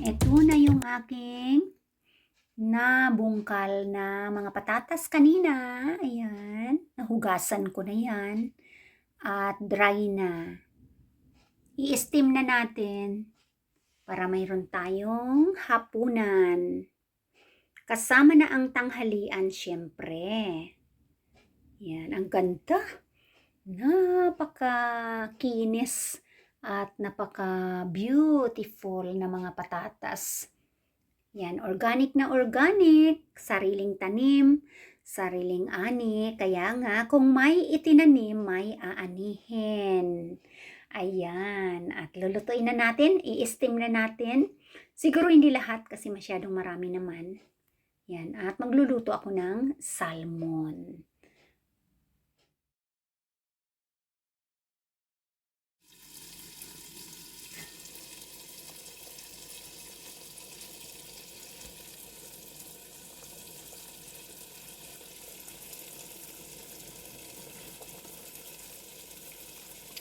Ito na yung aking nabungkal na mga patatas kanina. Ayan. Nahugasan ko na yan. At dry na. I-steam na natin para mayroon tayong hapunan. Kasama na ang tanghalian, syempre. Yan, ang ganda. Napaka-kinis at napaka-beautiful na mga patatas. Yan, organic na organic, sariling tanim, sariling ani. Kaya nga, kung may itinanim, may aanihin. Ayan, at lulutuin na natin, i-steam na natin. Siguro hindi lahat kasi masyadong marami naman. Yan, at magluluto ako ng salmon.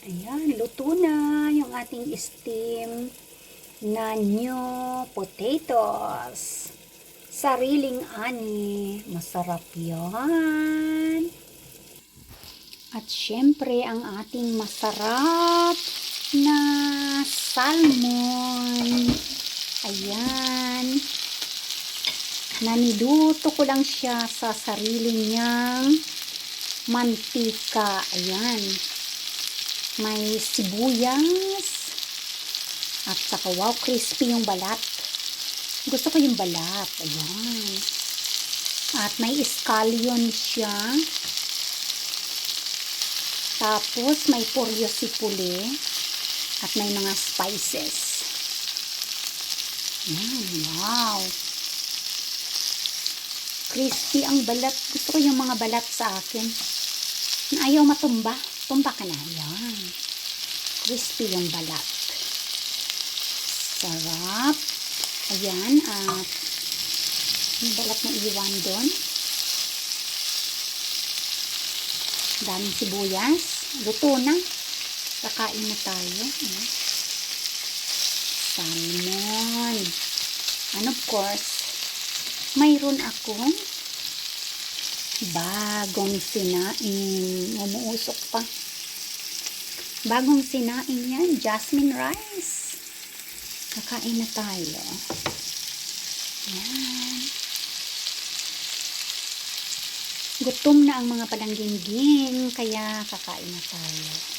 Ayan, luto na yung ating steam na new potatoes. Sariling ani. Masarap yan. At syempre, ang ating masarap na salmon. Ayan. Naniluto ko lang siya sa sarili niyang mantika. Ayan may sibuyas. At saka wow crispy yung balat. Gusto ko yung balat. Ayan. At may scallion siya. Tapos may poryo sipuli at may mga spices. Ayan wow. Crispy ang balat. Gusto ko yung mga balat sa akin. Ayaw matumba tumba ka na. Yan. Crispy yung balat. Sarap. Ayan. At yung balat na iwan doon. Daming sibuyas. Luto na. Kakain na tayo. Ayan. Salmon. And of course, mayroon akong bagong sinaing. Umuusok pa. Bagong sinaing yan. Jasmine rice. Kakain na tayo. Yan. Gutom na ang mga palanggingin. Kaya kakain na tayo.